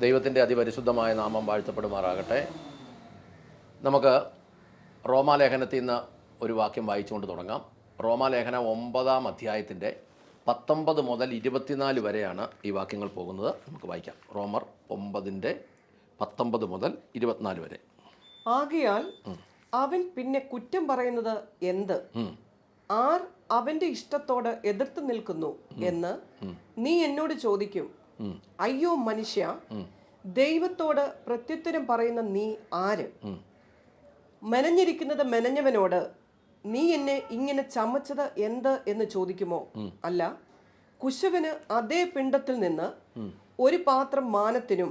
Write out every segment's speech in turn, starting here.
ദൈവത്തിന്റെ അതിപരിശുദ്ധമായ നാമം വാഴ്ത്തപ്പെടുമാറാകട്ടെ. നമുക്ക് റോമാലേഖനത്തിൽ നിന്ന് ഒരു വാക്യം വായിച്ചുകൊണ്ട് തുടങ്ങാം. റോമാലേഖനം ഒമ്പതാം അധ്യായത്തിന്റെ പത്തൊമ്പത് മുതൽ ഇരുപത്തിനാല് വരെയാണ് ഈ വാക്യങ്ങൾ പോകുന്നത്. നമുക്ക് വായിക്കാം. റോമർ ഒമ്പതിന്റെ പത്തൊമ്പത് മുതൽ ഇരുപത്തിനാല് വരെ. ആകയാൽ അവൻ പിന്നെ കുറ്റം പറയുന്നത് എന്ത്? ആർ അവന്റെ ഇഷ്ടത്തോട് എതിർത്ത് നിൽക്കുന്നു എന്ന് നീ എന്നോട് ചോദിക്കും. അയ്യോ മനുഷ്യ ദൈവത്തോട് പ്രത്യുത്തരം പറയുന്ന നീ ആര്. മെനഞ്ഞിരിക്കുന്നത് മെനഞ്ഞവനോട് നീ എന്നെ ഇങ്ങനെ ചമച്ചത് എന്ത് എന്ന് ചോദിക്കുമോ അല്ല കുശവന് അതേ പിണ്ടത്തിൽ നിന്ന് ഒരു പാത്രം മാനത്തിനും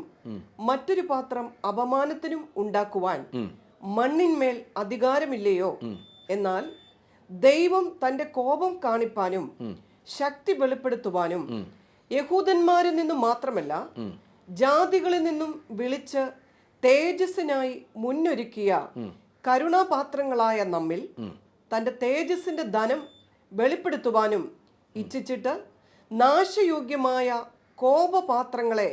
മറ്റൊരു പാത്രം അപമാനത്തിനും ഉണ്ടാക്കുവാൻ മണ്ണിന്മേൽ അധികാരമില്ലയോ എന്നാൽ ദൈവം തന്റെ കോപം കാണിപ്പാനും ശക്തി വെളിപ്പെടുത്തുവാനും യഹൂദന്മാരിൽ നിന്നും മാത്രമല്ല ജാതികളിൽ നിന്നും വിളിച്ച് തേജസ്സിനായി മുന്നൊരുക്കിയ കരുണാപാത്രങ്ങളായ നമ്മിൽ തന്റെ തേജസ്സിന്റെ ധനം വെളിപ്പെടുത്തുവാനും ഇച്ഛിച്ചിട്ട് നാശയോഗ്യമായ കോപപാത്രങ്ങളെ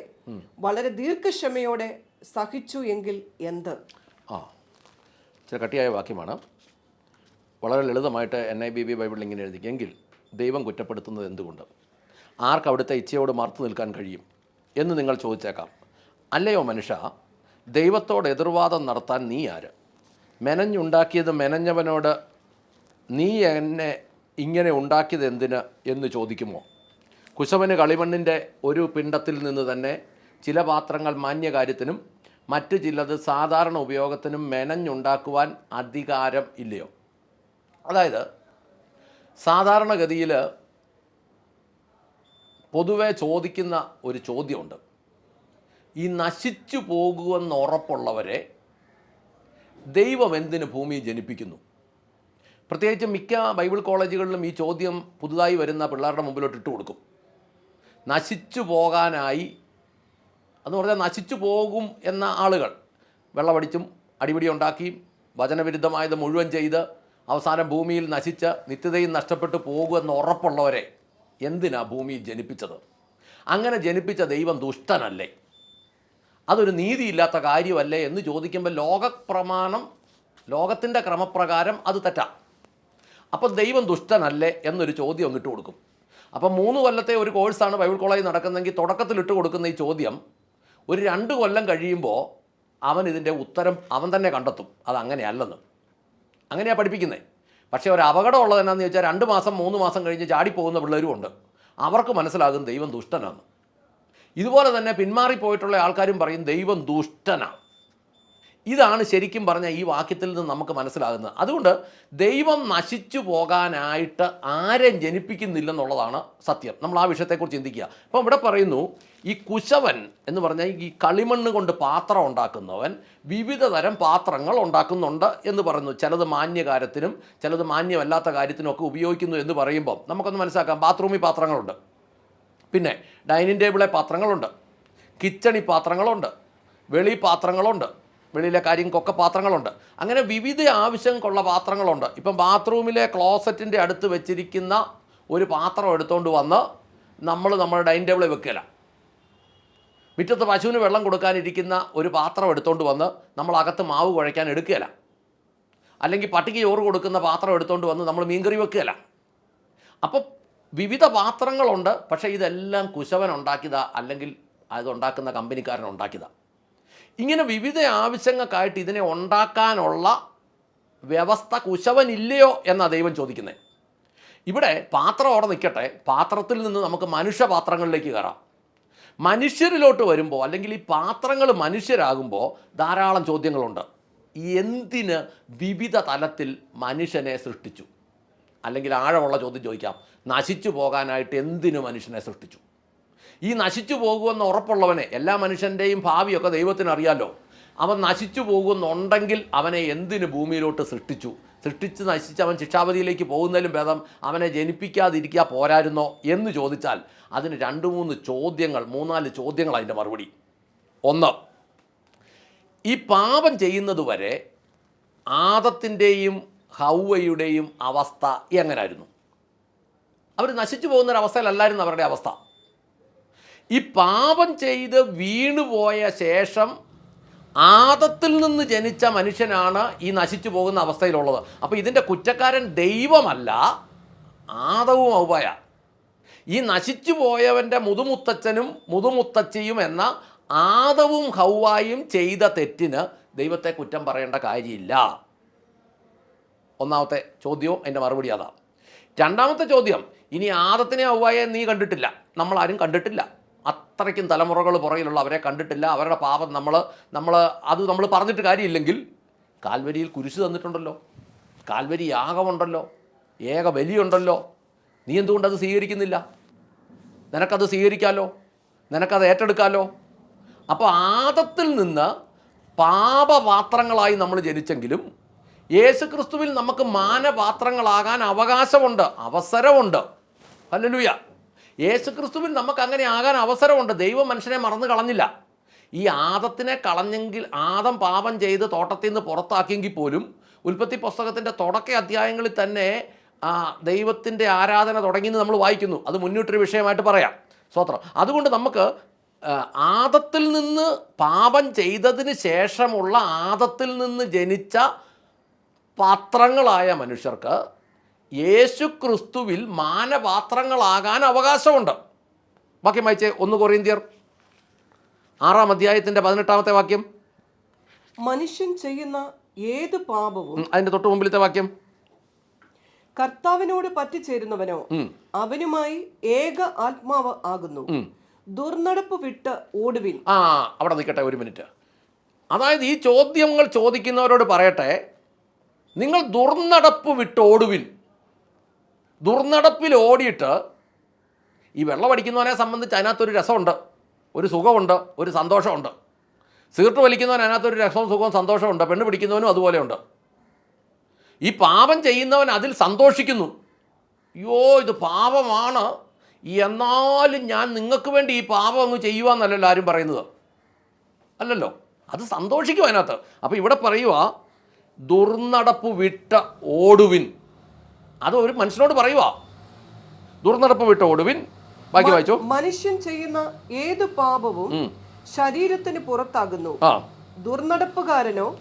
വളരെ ദീർഘക്ഷമയോടെ സഹിച്ചു എങ്കിൽ എന്ത്? ആ ചില കട്ടിയായ വാക്യമാണ്. വളരെ ലളിതമായിട്ട് എൻ ഐ ബി ബി ബൈബിളിൽ ഇങ്ങനെ എഴുതിക്കെങ്കിൽ ദൈവം കുറ്റപ്പെടുത്തുന്നത് എന്തുകൊണ്ട്? ആർക്ക് അവിടുത്തെ ഇച്ഛയോട് മറുത്തു നിൽക്കാൻ കഴിയും എന്ന് നിങ്ങൾ ചോദിച്ചേക്കാം. അല്ലയോ മനുഷ്യ ദൈവത്തോട് എതിർവാദം നടത്താൻ നീ ആര്? മെനഞ്ഞുണ്ടാക്കിയത് മെനഞ്ഞവനോട് നീ എന്നെ ഇങ്ങനെ ഉണ്ടാക്കിയത് എന്തിന് എന്ന് ചോദിക്കുമോ? കുശവന് കളിമണ്ണിന്റെ ഒരു പിണ്ടത്തിൽ നിന്ന് തന്നെ ചില പാത്രങ്ങൾ മാന്യകാര്യത്തിനും മറ്റു ചിലത് സാധാരണ ഉപയോഗത്തിനും മെനഞ്ഞുണ്ടാക്കുവാൻ അധികാരം ഇല്ലയോ? അതായത് സാധാരണഗതിയിൽ പൊതുവെ ചോദിക്കുന്ന ഒരു ചോദ്യമുണ്ട്. ഈ നശിച്ചു പോകുമെന്ന് ഉറപ്പുള്ളവരെ ദൈവം എന്തിന് ഭൂമി ജനിപ്പിക്കുന്നു? പ്രത്യേകിച്ച് മിക്ക ബൈബിൾ കോളേജുകളിലും ഈ ചോദ്യം പുതുതായി വരുന്ന പിള്ളേരുടെ മുമ്പിലോട്ട് ഇട്ട് കൊടുക്കും. നശിച്ചു പോകാനായി. എന്ന് പറഞ്ഞാൽ നശിച്ചു പോകും എന്ന ആളുകൾ വെള്ളമടിച്ചും അടിപിടി ഉണ്ടാക്കിയും വചനവിരുദ്ധമായത് മുഴുവൻ ചെയ്ത് അവസാനം ഭൂമിയിൽ നശിച്ച് നിത്യതയും നഷ്ടപ്പെട്ടു പോകുമെന്ന് ഉറപ്പുള്ളവരെ എന്തിനാ ഭൂമി ജനിപ്പിച്ചത്? അങ്ങനെ ജനിപ്പിച്ച ദൈവം ദുഷ്ടനല്ലേ? അതൊരു നീതിയില്ലാത്ത കാര്യമല്ലേ എന്ന് ചോദിക്കുമ്പോൾ ലോകപ്രമാണം ലോകത്തിന്റെ ക്രമപ്രകാരം അത് തെറ്റാം. അപ്പം ദൈവം ദുഷ്ടനല്ലേ എന്നൊരു ചോദ്യം ഇട്ട് കൊടുക്കും. അപ്പം മൂന്ന് കൊല്ലത്തെ ഒരു കോഴ്സാണ് ബൈബിൾ കോളേജ് നടക്കുന്നതെങ്കിൽ തുടക്കത്തിൽ ഇട്ട് കൊടുക്കുന്ന ഈ ചോദ്യം ഒരു രണ്ട് കൊല്ലം കഴിയുമ്പോൾ അവൻ ഇതിന്റെ ഉത്തരം അവൻ തന്നെ കണ്ടെത്തും. അത് അങ്ങനെയല്ലെന്ന് അങ്ങനെയാണ് പഠിപ്പിക്കുന്നത് പക്ഷേ ഒരു അപകടം ഉള്ളത് എന്നാന്ന് ചോദിച്ചാൽ രണ്ട് മാസം മൂന്ന് മാസം കഴിഞ്ഞ് ചാടിപ്പോകുന്ന പിള്ളേരും ഉണ്ട്. അവർക്ക് മനസ്സിലാകും ദൈവം ദുഷ്ടനാണ്. ഇതുപോലെ തന്നെ പിന്മാറിപ്പോയിട്ടുള്ള ആൾക്കാരും പറയും ദൈവം ദുഷ്ടനാണ് ഇതാണ് ശരിക്കും പറഞ്ഞ ഈ വാക്യത്തിൽ നിന്ന് നമുക്ക് മനസ്സിലാകുന്നത്. അതുകൊണ്ട് ദൈവം നശിച്ചു പോകാനായിട്ട് ആരെയും ജനിപ്പിക്കുന്നില്ലെന്നുള്ളതാണ് സത്യം. നമ്മൾ ആ വിഷയത്തെക്കുറിച്ച് ചിന്തിക്കുക. അപ്പം ഇവിടെ പറയുന്നു ഈ കുശവൻ എന്ന് പറഞ്ഞാൽ ഈ കളിമണ്ണ് കൊണ്ട് പാത്രം ഉണ്ടാക്കുന്നവൻ വിവിധ തരം പാത്രങ്ങൾ ഉണ്ടാക്കുന്നുണ്ട് എന്ന് പറയുന്നു. ചിലത് മാന്യകാര്യത്തിനും ചിലത് മാന്യമല്ലാത്ത കാര്യത്തിനും ഒക്കെ ഉപയോഗിക്കുന്നു എന്ന് പറയുമ്പോൾ നമുക്കൊന്ന് മനസ്സിലാക്കാം. ബാത്റൂമിൽ പാത്രങ്ങളുണ്ട്. പിന്നെ ഡൈനിങ് ടേബിളെ പാത്രങ്ങളുണ്ട്. കിച്ചണി പാത്രങ്ങളുണ്ട്. വെളി പാത്രങ്ങളുണ്ട്. വെളിയിലെ കാര്യങ്ങൾക്കൊക്കെ പാത്രങ്ങളുണ്ട്. അങ്ങനെ വിവിധ ആവശ്യങ്ങൾക്കുള്ള പാത്രങ്ങളുണ്ട്. ഇപ്പം ബാത്റൂമിലെ ക്ലോസറ്റിന്റെ അടുത്ത് വെച്ചിരിക്കുന്ന ഒരു പാത്രം എടുത്തുകൊണ്ട് വന്ന് നമ്മൾ നമ്മുടെ ഡൈനിങ് ടേബിളിൽ വെക്കില്ല മുറ്റത്ത് പശുവിന് വെള്ളം കൊടുക്കാനിരിക്കുന്ന ഒരു പാത്രം എടുത്തുകൊണ്ട് വന്ന് നമ്മൾ അകത്ത് മാവ് കുഴയ്ക്കാൻ എടുക്കുകയില്ല. അല്ലെങ്കിൽ പട്ടിക്ക് ചോറ് കൊടുക്കുന്ന പാത്രം എടുത്തുകൊണ്ട് വന്ന് നമ്മൾ മീൻകറി വെക്കുകയില്ല. അപ്പോൾ വിവിധ പാത്രങ്ങളുണ്ട് പക്ഷേ ഇതെല്ലാം കുശവൻ ഉണ്ടാക്കിയതാ അല്ലെങ്കിൽ അതുണ്ടാക്കുന്ന കമ്പനിക്കാരൻ ഉണ്ടാക്കിയതാ. ഇങ്ങനെ വിവിധ ആവശ്യങ്ങൾക്കായിട്ട് ഇതിനെ ഉണ്ടാക്കാനുള്ള വ്യവസ്ഥ കുശവനില്ലയോ എന്നാണ് ദൈവം ചോദിക്കുന്നത് ഇവിടെ പാത്രം അവിടെ നിൽക്കട്ടെ പാത്രത്തിൽ നിന്ന് നമുക്ക് മനുഷ്യപാത്രങ്ങളിലേക്ക് കയറാം. മനുഷ്യരിലോട്ട് വരുമ്പോൾ അല്ലെങ്കിൽ ഈ പാത്രങ്ങൾ മനുഷ്യരാകുമ്പോൾ ധാരാളം ചോദ്യങ്ങളുണ്ട്. എന്തിന് വിവിധ തലത്തിൽ മനുഷ്യനെ സൃഷ്ടിച്ചു? അല്ലെങ്കിൽ ആഴമുള്ള ചോദ്യം ചോദിക്കാം. നശിച്ചു പോകാനായിട്ട് എന്തിനു മനുഷ്യനെ സൃഷ്ടിച്ചു? ഈ നശിച്ചു പോകുമെന്ന് ഉറപ്പുള്ളവനെ എല്ലാ മനുഷ്യന്റെയും ഭാവിയൊക്കെ ദൈവത്തിന് അവൻ നശിച്ചു പോകുന്നുണ്ടെങ്കിൽ അവനെ എന്തിന് ഭൂമിയിലോട്ട് സൃഷ്ടിച്ചു? സൃഷ്ടിച്ച് നശിച്ചവൻ ശിക്ഷാപതിയിലേക്ക് പോകുന്നതിലും ഭേദം അവനെ ജനിപ്പിക്കാതിരിക്കുക പോരായിരുന്നോ എന്ന് ചോദിച്ചാൽ അതിന് രണ്ട് മൂന്ന് ചോദ്യങ്ങൾ മൂന്നാൽ ചോദ്യങ്ങൾ അതിന്റെ മറുപടി. ഒന്ന് ഈ പാപം ചെയ്യുന്നത് വരെ ആദത്തിന്റെയും ഹൗവയുടെയും അവസ്ഥ എങ്ങനായിരുന്നു? അവർ നശിച്ചു പോകുന്നൊരവസ്ഥയിലല്ലായിരുന്നു അവരുടെ അവസ്ഥ. ഈ പാപം ചെയ്ത് വീണുപോയ ശേഷം ആദത്തിൽ നിന്ന് ജനിച്ച മനുഷ്യനാണ് ഈ നശിച്ചു പോകുന്ന അവസ്ഥയിലുള്ളത്. അപ്പോൾ ഇതിന്റെ കുറ്റക്കാരൻ ദൈവമല്ല ആദവും ഔപായ ഈ നശിച്ചു പോയവന്റെ മുതുമുത്തച്ഛനും മുതുമുത്തച്ഛിയും എന്ന ആദവും ഹൗവായും ചെയ്ത തെറ്റിന് ദൈവത്തെ കുറ്റം പറയേണ്ട കാര്യമില്ല. ഒന്നാമത്തെ ചോദ്യവും അതിന്റെ മറുപടി അതാണ് രണ്ടാമത്തെ ചോദ്യം ഇനി ആദത്തിനെ ഔവായെ നീ കണ്ടിട്ടില്ല. നമ്മളാരും കണ്ടിട്ടില്ല. അത്രയ്ക്കും തലമുറകൾ പുറകിലുള്ള അവരെ കണ്ടിട്ടില്ല. അവരുടെ പാപം നമ്മൾ നമ്മൾ അത് നമ്മൾ പറഞ്ഞിട്ട് കാര്യമില്ലെങ്കിൽ കാൽവരിയിൽ കുരിശ് തന്നിട്ടുണ്ടല്ലോ. കാൽവരി യാഗമുണ്ടല്ലോ ഏക ബലിയുണ്ടല്ലോ. നീ എന്തുകൊണ്ട് അത് സ്വീകരിക്കുന്നില്ല? നിനക്കത് സ്വീകരിക്കാമല്ലോ നിനക്കത് ഏറ്റെടുക്കാമല്ലോ അപ്പോൾ ആദത്തിൽ നിന്ന് പാപപാത്രങ്ങളായി നമ്മൾ ജനിച്ചെങ്കിലും യേശുക്രിസ്തുവിൽ നമുക്ക് മാനപാത്രങ്ങളാകാൻ അവകാശമുണ്ട് അവസരമുണ്ട്. ഹല്ലേലൂയ. യേശുക്രിസ്തുവിൽ നമുക്ക് അങ്ങനെ ആകാൻ അവസരമുണ്ട്. ദൈവം മനുഷ്യനെ മറന്നു കളഞ്ഞില്ല. ഈ ആദത്തിനെ കളഞ്ഞെങ്കിൽ ആദം പാപം ചെയ്ത് തോട്ടത്തിൽ നിന്ന് പുറത്താക്കിയെങ്കിൽ പോലും ഉൽപ്പത്തി പുസ്തകത്തിന്റെ തുടക്ക അധ്യായങ്ങളിൽ തന്നെ ദൈവത്തിന്റെ ആരാധന തുടങ്ങിയെന്ന് നമ്മൾ വായിക്കുന്നു. അത് മുന്നിട്ടൊരു വിഷയമായിട്ട് പറയാം. സ്വത്രം അതുകൊണ്ട് നമുക്ക് ആദത്തിൽ നിന്ന് പാപം ചെയ്തതിന് ശേഷമുള്ള ആദത്തിൽ നിന്ന് ജനിച്ച പാത്രങ്ങളായ മനുഷ്യർക്ക് യേശു ക്രിസ്തുവിൽ മാനപാത്രങ്ങളാകാൻ അവകാശമുണ്ട്. വാക്യം വായിച്ചേ ഒന്ന് കൊറിയന്തിയർ ആറാം അധ്യായത്തിന്റെ പതിനെട്ടാമത്തെ വാക്യം. മനുഷ്യൻ ചെയ്യുന്ന ഏത് പാപവും അതിന്റെ തൊട്ട് മുമ്പിലത്തെ വാക്യം. കർത്താവിനോട് പറ്റിച്ചേരുന്നവനോ അവനുമായി ഏക ആത്മാവ് ആകുന്നു. ദുർനടപ്പ് വിട്ട് ഓടുവിൻ. ആ അവിടെ നിൽക്കട്ടെ ഒരു മിനിറ്റ്. അതായത് ഈ ചോദ്യങ്ങൾ ചോദിക്കുന്നവരോട് പറയട്ടെ നിങ്ങൾ ദുർനടപ്പ് വിട്ട് ഓടുവിൻ ദുർനടപ്പിൽ ഓടിയിട്ട് ഈ വെള്ളം അടിക്കുന്നവനെ സംബന്ധിച്ച് അതിനകത്തൊരു രസമുണ്ട് ഒരു സുഖമുണ്ട് ഒരു സന്തോഷമുണ്ട്. സിഗരറ്റ് വലിക്കുന്നവൻ അതിനകത്തൊരു രസവും സുഖവും സന്തോഷമുണ്ട് പെണ്ണ് പിടിക്കുന്നവനും അതുപോലെയുണ്ട്. ഈ പാപം ചെയ്യുന്നവൻ അതിൽ സന്തോഷിക്കുന്നു. അയ്യോ ഇത് പാപമാണ്. എന്നാലും ഞാൻ നിങ്ങൾക്ക് വേണ്ടി ഈ പാപം അങ്ങ് ചെയ്യുവാന്നല്ലല്ലോ ആരും പറയുന്നത്. അല്ലല്ലോ അത് സന്തോഷിക്കും അതിനകത്ത്. അപ്പോൾ ഇവിടെ പറയുക ദുർനടപ്പ് വിട്ട ഓടുവിൻ. അത് ഒരു മനുഷ്യനോട് പറയുക ദുർനടപ്പ് വിട്ട ഒടുവിൻ ബാക്കി വായിച്ചോ. മനുഷ്യൻ ചെയ്യുന്ന ഏത് പാപവും. ശരീരത്തിന് പുറത്താകുന്നു. ദുർനടപ്പുകാരനോ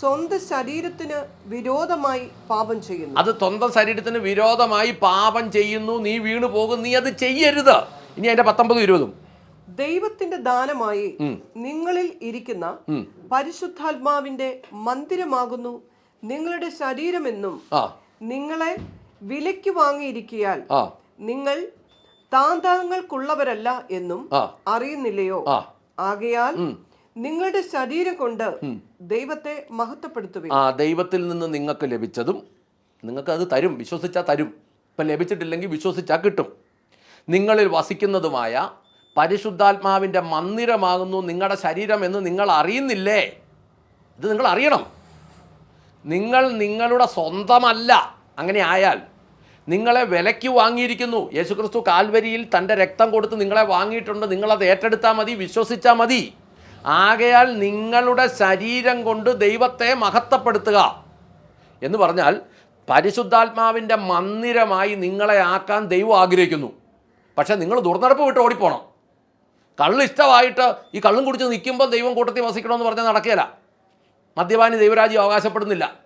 സ്വന്തം ശരീരത്തിന് വിരോധമായി പാപം ചെയ്യുന്നു. അത് സ്വന്തം ശരീരത്തിന് വിരോധമായി പാപം ചെയ്യുന്നു. നീ വീണു പോകും. നീ അത് ചെയ്യരുത്. ഇനി അതിന്റെ പത്തൊമ്പത് ഇരുപതും. ദൈവത്തിന്റെ ദാനമായി നിങ്ങളിൽ ഇരിക്കുന്ന പരിശുദ്ധാത്മാവിന്റെ മന്ദിരമാകുന്നു. നിങ്ങളുടെ ശരീരമെന്നും നിങ്ങളെ വിലയ്ക്ക് വാങ്ങിയിരിക്കിയാൽ നിങ്ങൾ താന്താങ്ങൾക്കുള്ളവരല്ല എന്നും അറിയുന്നില്ലയോ? ആകയാൽ നിങ്ങളുടെ ശരീരം കൊണ്ട് ദൈവത്തെ മഹത്വപ്പെടുത്തുക ആ ദൈവത്തിൽ നിന്ന് നിങ്ങൾക്ക് ലഭിച്ചതും നിങ്ങൾക്ക് അത് തരും വിശ്വസിച്ചാൽ തരും. ഇപ്പം ലഭിച്ചിട്ടില്ലെങ്കിൽ വിശ്വസിച്ചാൽ കിട്ടും. നിങ്ങളിൽ വസിക്കുന്നതുമായ പരിശുദ്ധാത്മാവിന്റെ മന്ദിരമാകുന്നു നിങ്ങളുടെ ശരീരം എന്ന് നിങ്ങൾ അറിയുന്നില്ലേ? ഇത് നിങ്ങൾ അറിയണം. നിങ്ങൾ നിങ്ങളുടെ സ്വന്തമല്ല. അങ്ങനെ ആയാൽ നിങ്ങളെ വിലയ്ക്ക് വാങ്ങിയിരിക്കുന്നു. യേശുക്രിസ്തു കാൽവരിയിൽ തന്റെ രക്തം കൊടുത്ത് നിങ്ങളെ വാങ്ങിയിട്ടുണ്ട്. നിങ്ങളത് ഏറ്റെടുത്താൽ മതി വിശ്വസിച്ചാൽ മതി. ആകയാൽ നിങ്ങളുടെ ശരീരം കൊണ്ട് ദൈവത്തെ മഹത്വപ്പെടുത്തുക എന്ന് പറഞ്ഞാൽ പരിശുദ്ധാത്മാവിന്റെ മന്ദിരമായി നിങ്ങളെ ആക്കാൻ ദൈവം ആഗ്രഹിക്കുന്നു. പക്ഷേ നിങ്ങൾ ദുർനടപ്പ് വിട്ട് ഓടിപ്പോണം. കള്ളിഷ്ടമായിട്ട് ഈ കള്ളും കുടിച്ച് നിൽക്കുമ്പോൾ ദൈവം കൂട്ടത്തിൽ വസിക്കണമെന്ന് പറഞ്ഞാൽ നടക്കുകയില്ല. മദ്യപാനി ദൈവരാജ്യം അവകാശപ്പെടുന്നില്ല.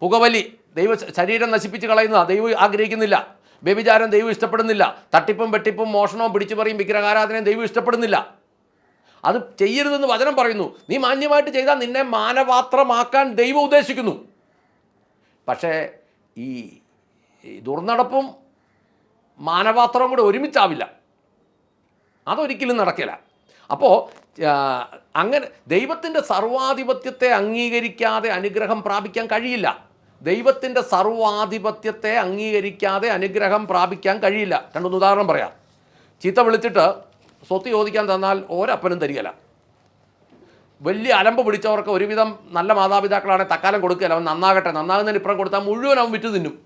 പുകവലി ദൈവ ശരീരം നശിപ്പിച്ച് കളയുന്ന ദൈവം ആഗ്രഹിക്കുന്നില്ല. വ്യഭിചാരം ദൈവം ഇഷ്ടപ്പെടുന്നില്ല. തട്ടിപ്പും വെട്ടിപ്പും മോഷണവും പിടിച്ചുപറിയും വിഗ്രഹാരാധനയും ദൈവം ഇഷ്ടപ്പെടുന്നില്ല. അത് ചെയ്യരുതെന്ന് വചനം പറയുന്നു. നീ മാന്യമായിട്ട് ചെയ്താൽ നിന്നെ മാനപാത്രമാക്കാൻ ദൈവം ഉദ്ദേശിക്കുന്നു. പക്ഷേ ഈ ദുർനടപ്പും മാനപാത്രവും കൂടെ ഒരുമിച്ചാവില്ല. അതൊരിക്കലും നടക്കില്ല. അപ്പോൾ അങ്ങനെ ദൈവത്തിന്റെ സർവാധിപത്യത്തെ അംഗീകരിക്കാതെ അനുഗ്രഹം പ്രാപിക്കാൻ കഴിയില്ല. ദൈവത്തിന്റെ സർവാധിപത്യത്തെ അംഗീകരിക്കാതെ അനുഗ്രഹം പ്രാപിക്കാൻ കഴിയില്ല. രണ്ടൊന്ന് ഉദാഹരണം പറയാം. ചീത്ത വിളിച്ചിട്ട് സ്വത്ത് ചോദിക്കാൻ തന്നാൽ ഒരപ്പനും തരികയില്ല. വലിയ അലമ്പ് പിടിച്ചവർക്ക് ഒരുവിധം നല്ല മാതാപിതാക്കളാണെങ്കിൽ തക്കാലം കൊടുക്കുകയല്ല. അവൻ നന്നാകട്ടെ നന്നാകുന്നതിന് ഇപ്പുറം കൊടുത്താൽ മുഴുവൻ അവൻ വിറ്റ് തിന്നും.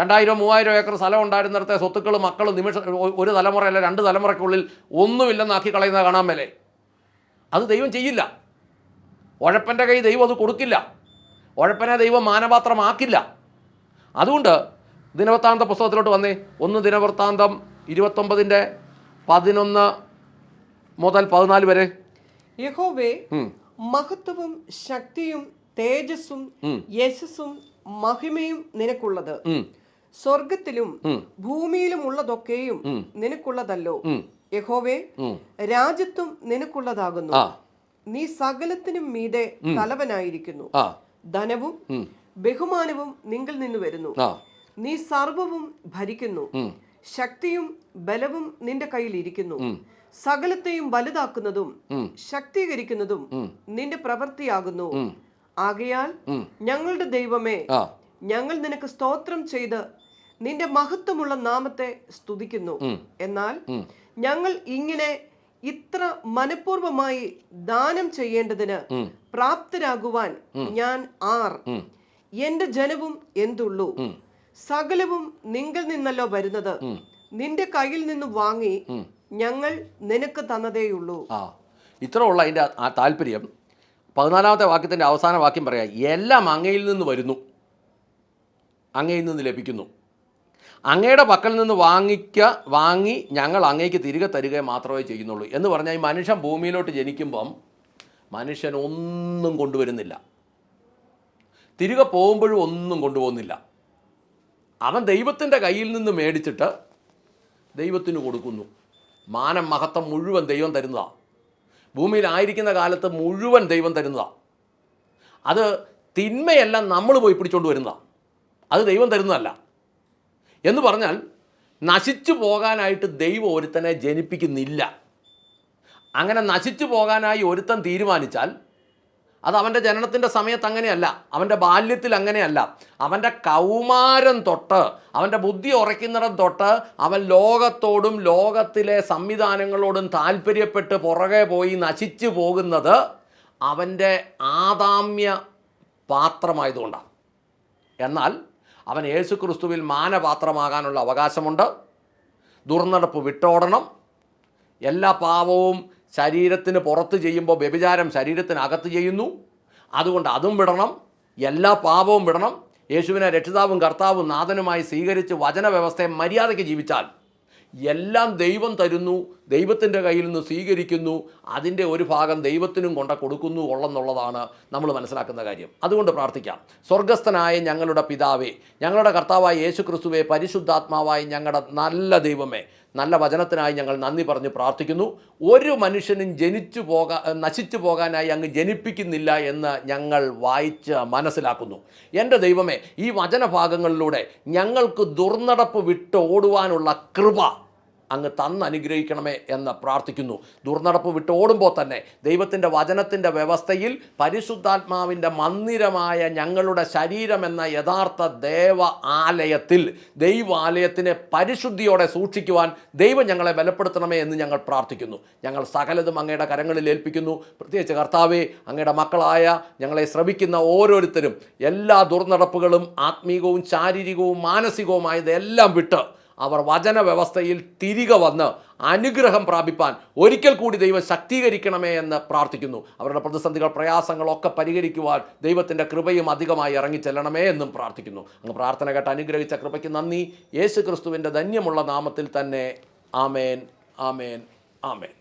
രണ്ടായിരം മൂവായിരം ഏക്കർ സ്ഥലം ഉണ്ടായിരുന്നിടത്തെ സ്വത്തുക്കൾ മക്കൾ നിമിഷ ഒരു തലമുറ അല്ല രണ്ട് തലമുറയ്ക്കുള്ളിൽ ഒന്നുമില്ലെന്നാക്കി കളയുന്നത് കാണാൻ മേലെ. അത് ദൈവം ചെയ്യില്ല. ഉഴപ്പന്റെ കൈ ദൈവം അത് കൊടുക്കില്ല. ഉഴപ്പനെ ദൈവം മാനപാത്രമാക്കില്ല. അതുകൊണ്ട് ദിനവൃത്താന്ത പുസ്തകത്തിലോട്ട് വന്നേ. ഒന്ന് ദിനവൃത്താന്തം ഇരുപത്തൊമ്പതിന്റെ പതിനൊന്ന് മുതൽ പതിനാല് വരെ. യഹോവേ മഹത്വവും ശക്തിയും തേജസ്സും യശസ്സും മഹിമയും നിനക്കുള്ളത്. സ്വർഗത്തിലും ഭൂമിയിലും ഉള്ളതൊക്കെയും നിനക്കുള്ളതല്ലോ. യഹോവേ രാജ്യത്തും നിനക്കുള്ളതാകുന്നു. നീ സകലത്തിനും മീതെ തലവനായിരിക്കുന്നു. ധനവും ബഹുമാനവും നിങ്കിൽ നിന്ന് വരുന്നു. നീ സർവവും ഭരിക്കുന്നു. ശക്തിയും ബലവും നിന്റെ കയ്യിൽ ഇരിക്കുന്നു. സകലത്തെയും വലുതാക്കുന്നതും ശക്തീകരിക്കുന്നതും നിന്റെ പ്രവൃത്തിയാകുന്നു. ആകയാൽ ഞങ്ങളുടെ ദൈവമേ ഞങ്ങൾ നിനക്ക് സ്തോത്രം ചെയ്ത് നിന്റെ മഹത്വമുള്ള നാമത്തെ സ്തുതിക്കുന്നു. എന്നാൽ ഞങ്ങൾ ഇങ്ങനെ ഇത്ര മനഃപൂർവമായി ദാനം ചെയ്യേണ്ടതിന് പ്രാപ്തരാകുവാൻ ഞാൻ ആർ. എന്റെ ജനവും എന്തുള്ളൂ? സകലവും നിങ്കിൽ നിന്നല്ലോ വരുന്നത്. നിന്റെ കയ്യിൽ നിന്ന് വാങ്ങി ഞങ്ങൾ നിനക്ക് തന്നതേയുള്ളൂ. ആ. ഇത്ര ഉള്ള അതിന്റെ ആ താല്പര്യം. പതിനാലാമത്തെ വാക്യത്തിന്റെ അവസാന വാക്യം പറയാം എല്ലാം അങ്ങയിൽ നിന്ന് വരുന്നു. അങ്ങയിൽ നിന്ന് ലഭിക്കുന്നു. അങ്ങയുടെ പക്കൽ നിന്ന് വാങ്ങിക്ക വാങ്ങി ഞങ്ങൾ അങ്ങേക്ക് തിരികെ തരിക മാത്രമേ ചെയ്യുന്നുള്ളൂ. എന്ന് പറഞ്ഞാൽ ഈ മനുഷ്യൻ ഭൂമിയിലോട്ട് ജനിക്കുമ്പം മനുഷ്യൻ ഒന്നും കൊണ്ടുവരുന്നില്ല. തിരികെ പോകുമ്പോഴും ഒന്നും കൊണ്ടുപോകുന്നില്ല. അവൻ ദൈവത്തിന്റെ കയ്യിൽ നിന്ന് മേടിച്ചിട്ട് ദൈവത്തിന് കൊടുക്കുന്നു. മാനം മഹത്വം മുഴുവൻ ദൈവം തരുന്നതാണ് ഭൂമിയിലായിരിക്കുന്ന കാലത്ത് മുഴുവൻ ദൈവം തരുന്നതാണ് അത് തിന്മയെല്ലാം നമ്മൾ പോയി പിടിച്ചുകൊണ്ട് വരുന്നതാണ് അത് ദൈവം തരുന്നതല്ല. എന്ന് പറഞ്ഞാൽ നശിച്ചു പോകാനായിട്ട് ദൈവം ഒരുത്തനെ ജനിപ്പിക്കുന്നില്ല. അങ്ങനെ നശിച്ചു പോകാനായി ഒരുത്തൻ തീരുമാനിച്ചാൽ അത് അവന്റെ ജനനത്തിന്റെ സമയത്ത് അങ്ങനെയല്ല അവന്റെ ബാല്യത്തിൽ അങ്ങനെയല്ല. അവന്റെ കൗമാരം തൊട്ട് അവന്റെ ബുദ്ധി ഉറയ്ക്കുന്നിടം തൊട്ട് അവൻ ലോകത്തോടും ലോകത്തിലെ സംവിധാനങ്ങളോടും താല്പര്യപ്പെട്ട് പുറകെ പോയി നശിച്ചു പോകുന്നത് അവന്റെ ആദാമ്യ പാത്രമായതുകൊണ്ടാണ്. എന്നാൽ അവൻ യേശു ക്രിസ്തുവിൽ മാനപാത്രമാകാനുള്ള അവകാശമുണ്ട്. ദുർനടപ്പ് വിട്ടോടണം. എല്ലാ പാപവും ശരീരത്തിന് പുറത്ത് ചെയ്യുമ്പോൾ വ്യഭിചാരം ശരീരത്തിനകത്ത് ചെയ്യുന്നു. അതുകൊണ്ട് അതും വിടണം. എല്ലാ പാപവും വിടണം. യേശുവിനെ രക്ഷിതാവും കർത്താവും നാഥനുമായി സ്വീകരിച്ച് വചന വ്യവസ്ഥയെ മര്യാദയ്ക്ക് ജീവിച്ചാൽ എല്ലാം ദൈവം തരുന്നു ദൈവത്തിന്റെ കയ്യിൽ നിന്ന് സ്വീകരിക്കുന്നു അതിന്റെ ഒരു ഭാഗം ദൈവത്തിനും കൊണ്ട കൊടുക്കുന്നു ഉള്ളെന്നുള്ളതാണ് നമ്മൾ മനസ്സിലാക്കുന്ന കാര്യം. അതുകൊണ്ട് പ്രാർത്ഥിക്കാം. സ്വർഗസ്ഥനായ ഞങ്ങളുടെ പിതാവേ ഞങ്ങളുടെ കർത്താവായ യേശു ക്രിസ്തുവെ പരിശുദ്ധാത്മാവായി ഞങ്ങളുടെ നല്ല ദൈവമേ നല്ല വചനത്തിനായി ഞങ്ങൾ നന്ദി പറഞ്ഞ് പ്രാർത്ഥിക്കുന്നു. ഒരു മനുഷ്യനും ജനിച്ചു പോകാൻ നശിച്ചു പോകാനായി അങ്ങ് ജനിപ്പിക്കുന്നില്ല എന്ന് ഞങ്ങൾ വായിച്ച് മനസ്സിലാക്കുന്നു. എന്റെ ദൈവമേ ഈ വചനഭാഗങ്ങളിലൂടെ ഞങ്ങൾക്ക് ദുർനടപ്പ് വിട്ട് ഓടുവാനുള്ള കൃപ അങ്ങ് തന്ന് അനുഗ്രഹിക്കണമേ എന്ന് പ്രാർത്ഥിക്കുന്നു. ദുർനടപ്പ് വിട്ടോടുമ്പോൾ തന്നെ ദൈവത്തിന്റെ വചനത്തിന്റെ വ്യവസ്ഥയിൽ പരിശുദ്ധാത്മാവിന്റെ മന്ദിരമായ ഞങ്ങളുടെ ശരീരം എന്ന യഥാർത്ഥ ദേവ ആലയത്തിൽ ദൈവാലയത്തിനെ പരിശുദ്ധിയോടെ സൂക്ഷിക്കുവാൻ ദൈവം ഞങ്ങളെ ബലപ്പെടുത്തണമേ എന്ന് ഞങ്ങൾ പ്രാർത്ഥിക്കുന്നു. ഞങ്ങൾ സകലതും അങ്ങയുടെ കരങ്ങളിൽ ഏൽപ്പിക്കുന്നു. പ്രത്യേകിച്ച് കർത്താവെ അങ്ങയുടെ മക്കളായ ഞങ്ങളെ ശ്രമിക്കുന്ന ഓരോരുത്തരും എല്ലാ ദുർനടപ്പുകളും ആത്മീകവും ശാരീരികവും മാനസികവുമായതെല്ലാം വിട്ട് അവർ വചന വ്യവസ്ഥയിൽ തിരികെ വന്ന് അനുഗ്രഹം പ്രാപിപ്പാൻ ഒരിക്കൽ കൂടി ദൈവം ശക്തീകരിക്കണമേ എന്ന് പ്രാർത്ഥിക്കുന്നു. അവരുടെ പ്രതിസന്ധികൾ പ്രയാസങ്ങളൊക്കെ പരിഹരിക്കുവാൻ ദൈവത്തിന്റെ കൃപയും അധികമായി ഇറങ്ങിച്ചെല്ലണമേ എന്നും പ്രാർത്ഥിക്കുന്നു. അങ്ങ് പ്രാർത്ഥന കേട്ട് അനുഗ്രഹിച്ച കൃപയ്ക്ക് നന്ദി. യേശു ക്രിസ്തുവിന്റെ ധന്യമുള്ള നാമത്തിൽ തന്നെ ആമേൻ ആമേൻ ആമേൻ.